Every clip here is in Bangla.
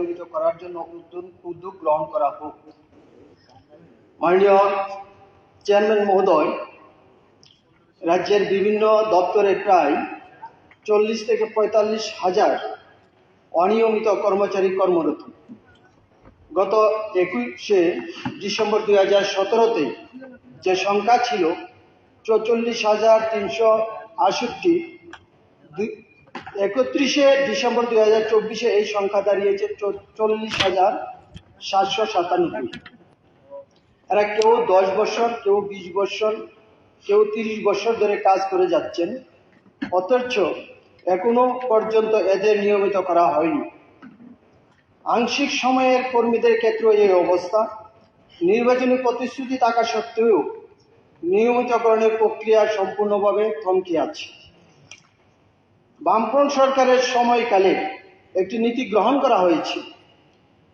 নিয়মিত করার জন্য উদ্যোগ গ্রহণ করা হোক। মাননীয় চেয়ারম্যান মহোদয়, রাজ্যের বিভিন্ন দপ্তরে প্রায় চল্লিশ থেকে পঁয়তাল্লিশ হাজার অনিয়মিত কর্মচারী কর্মরত। গত একুশে ডিসেম্বর দুই হাজার সতেরোতে যে সংখ্যা ছিল, চৌচল্লিশ হাজার তিনশো আষট্টি একত্রিশে ডিসেম্বর দুই হাজার চব্বিশে এই সংখ্যা দাঁড়িয়েছে চল্লিশ হাজার সাতশো সাতানব্বই। এরা কেউ দশ বছর, কেউ বিশ বছর, কেউ তিরিশ বছর ধরে কাজ করে যাচ্ছেন। অথচ এখনও পর্যন্ত এদের নিয়মিত করা হয়নি। আংশিক সময়ের কর্মীদের ক্ষেত্রে এই অবস্থা। নির্বাচনী প্রতিশ্রুতি থাকা সত্ত্বেও নিয়মিতকরণের প্রক্রিয়া সম্পূর্ণভাবে থমকে আছে। বামফ্রন্ট সরকারের সময়কালে একটি নীতি গ্রহণ করা হয়েছে,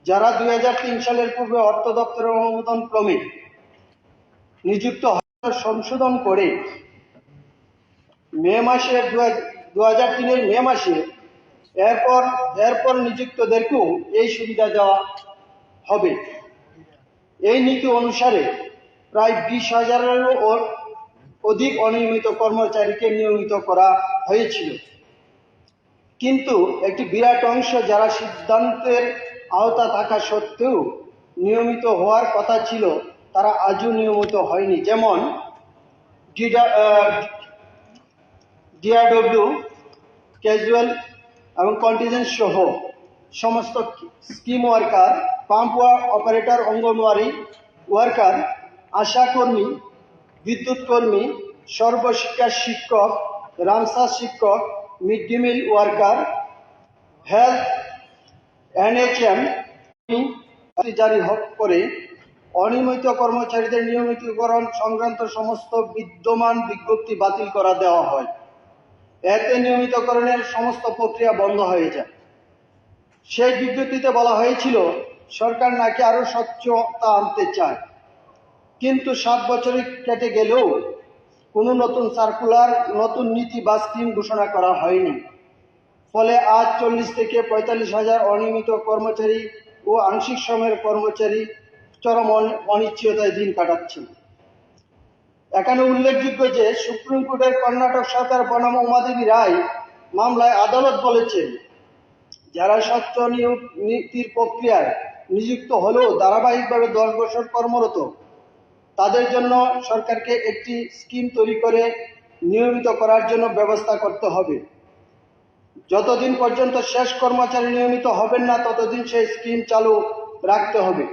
যারা দুই হাজার তিন সালের পূর্বে অর্থ দপ্তরের অনুমোদন ক্রমে নিযুক্ত সংশোধন করে মে মাসে দু হাজার তিনের মে মাসে এরপর এরপর নিযুক্তদেরকেও এই সুবিধা দেওয়া হবে। এই নীতি অনুসারে প্রায় বিশ হাজারেরও অধিক অনিয়মিত কর্মচারীকে নিয়মিত করা হয়েছিল। কিন্তু একটি বিরাট অংশ যারা সিদ্ধান্তের আওতা থাকা সত্ত্বেও নিয়মিত হওয়ার কথা ছিল, তারা আজও নিয়মিত হয়নি। যেমন ডিআরডব্লিউ, ক্যাজুয়াল এবং কন্টিজেন্ট সহ সমস্ত scheme worker, pump operator, anganwadi worker, আশাকর্মী বিদ্যুৎ কর্মী সর্বশিক্ষা শিক্ষক রামসা শিক্ষক mid day meal worker health NHM জারি হক করে অনিয়মিত কর্মচারীদের নিয়মিতকরণ সংক্রান্ত সমস্ত বিদ্যমান বিজ্ঞপ্তি বাতিল করা দেওয়া হয়। এতে নিয়মিতকরণের সমস্ত প্রক্রিয়া বন্ধ হয়ে যায়। সেই বিজ্ঞপ্তিতে বলা হয়েছিল, সরকার নাকি আরও স্বচ্ছতা আনতে চায়। কিন্তু সাত বছরে কেটে গেলেও কোনো নতুন সার্কুলার নতুন নীতি বা স্কিম ঘোষণা করা হয়নি। ফলে আজ চল্লিশ থেকে পঁয়তাল্লিশ হাজার অনিয়মিত কর্মচারী ও আংশিক সময়ের কর্মচারী চরম অনি- অনিশ্চয়তায় দিন কাটাচ্ছেন এখানে উল্লেখযোগ্য যে, সুপ্রিম কোর্টের কর্ণাটক সরকার বনাম উমাদেবী রায় মামলায় আদালত বলেছেন, যারা স্বচ্ছ নিয়োগ নীতির প্রক্রিয়ায় নিযুক্ত হলেও ধারাবাহিকভাবে দশ বছর কর্মরত তাদের জন্য সরকারকে একটি স্কিম তৈরি করে নিয়মিত করার জন্য ব্যবস্থা করতে হবে। যতদিন পর্যন্ত শেষ কর্মচারী নিয়মিত হবেন না, ততদিন সেই স্কিম চালু রাখতে হবে।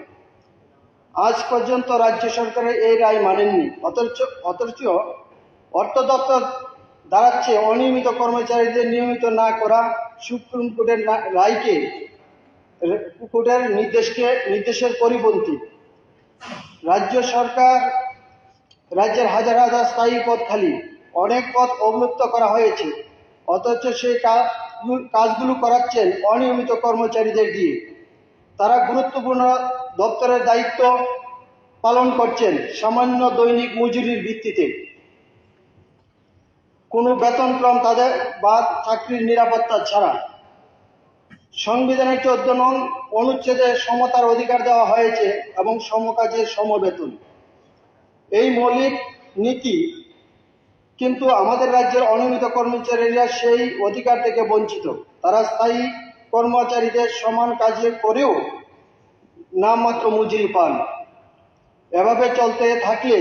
আজ পর্যন্ত রাজ্য সরকারের এই রায় মানেননি। অথচ অথচ অর্থ দপ্তর দাঁড়াচ্ছে অনিয়মিত কর্মচারীদের নিয়মিত না করা সুপ্রিম কোর্টের রায়কে, কোর্টের নির্দেশকে, নির্দেশের পরিপন্থী। রাজ্য সরকার রাজ্যের হাজার হাজার স্থায়ী পদ খালি, অনেক পদ অবলুপ্ত করা হয়েছে। অথচ সেই কাজগুলো করাচ্ছেন অনিয়মিত কর্মচারীদের দিয়ে। তারা গুরুত্বপূর্ণ দপ্তরের দায়িত্ব পালন করছেন সামান্য দৈনিক মজুরির ভিত্তিতে। কোনো বেতনক্রম তাদের বা চাকরির নিরাপত্তা ছাড়া। সংবিধানের চোদ্দ নং অনুচ্ছেদে সমতার অধিকার দেওয়া হয়েছে এবং সমকাজের সমবেতন। এই মৌলিক নীতি কিন্তু আমাদের রাজ্যের অনিয়মিত কর্মচারীরা সেই অধিকার থেকে বঞ্চিত। তারা স্থায়ী কর্মচারীদের সমান কাজে করেও নামমাত্র মজুরি পান। এভাবে চলতে থাকলে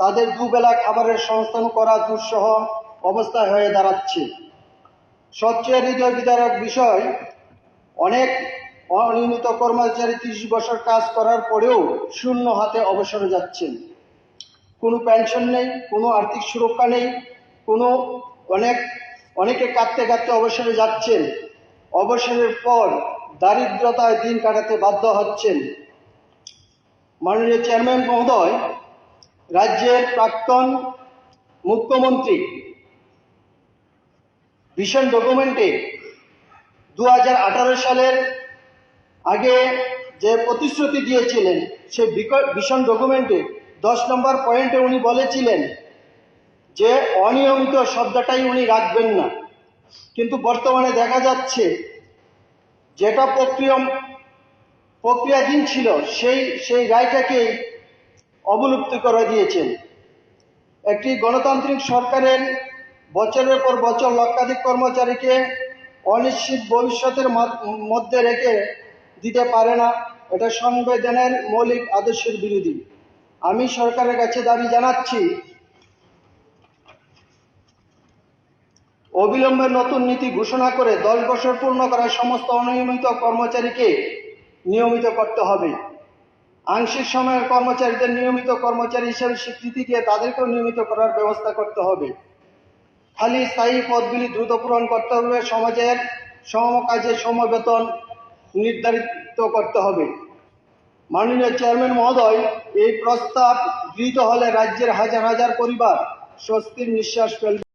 তাদের দুবেলা খাবারের সংস্থান করা দুঃসহ অবস্থা হয়ে দাঁড়াচ্ছে। সবচেয়ে হৃদয় বিদারক বিষয় অনেক অনিয়মিত কর্মচারী ত্রিশ বছর কাজ করার পরেও শূন্য হাতে অবসরে যাচ্ছেন। কোনো পেনশন নেই, কোনো আর্থিক সুরক্ষা নেই, কোনো অনেক, অনেকে কাঁদতে কাঁদতে অবসরে যাচ্ছেন। অবসরের পর দারিদ্রতায় দিন কাটাতে বাধ্য হচ্ছেন। মাননীয় চেয়ারম্যান মহোদয়, রাজ্যের প্রাক্তন মুখ্যমন্ত্রী ভিশন ডকুমেন্টে দু হাজার আঠারো সালের আগে যে প্রতিশ্রুতি দিয়েছিলেন সেই ভীষণ ডকুমেন্টে দশ নম্বর পয়েন্টে উনি বলেছিলেন যে অনিয়মিত শব্দটাই উনি রাখবেন না। কিন্তু বর্তমানে দেখা যাচ্ছে যেটা প্রক্রিয়া, প্রক্রিয়াধীন ছিল, সেই সেই রায়টাকেই অবলুপ্ত করে দিয়েছেন। একটি গণতান্ত্রিক সরকারের বছরের পর বছর লক্ষাধিক কর্মচারীকে অনিশ্চিত ভবিষ্যতের মধ্যে রেখে দিতে পারে না। এটা সংবিধানের মৌলিক আদর্শের বিরোধী। আমি সরকারের কাছে দাবি জানাচ্ছি, অবিলম্বে নতুন নীতি ঘোষণা করে দশ বছর পূর্ণ করা সমস্ত অনিয়মিত কর্মচারীকে নিয়মিত করতে হবে। আংশিক সময়ের কর্মচারীদের নিয়মিত কর্মচারী হিসেবে স্বীকৃতি দিয়ে তাদেরকেও নিয়মিত করার ব্যবস্থা করতে হবে। খালি স্থায়ী পদগুলি দ্রুত পূরণ করতে হবে, সমাজের সমকাজে সমবেতন নির্ধারিত করতে হবে। মাননীয় চেয়ারম্যান মহোদয়, এই প্রস্তাব গৃহীত হলে রাজ্যের হাজার হাজার পরিবার স্বস্তির নিঃশ্বাস ফেলবে।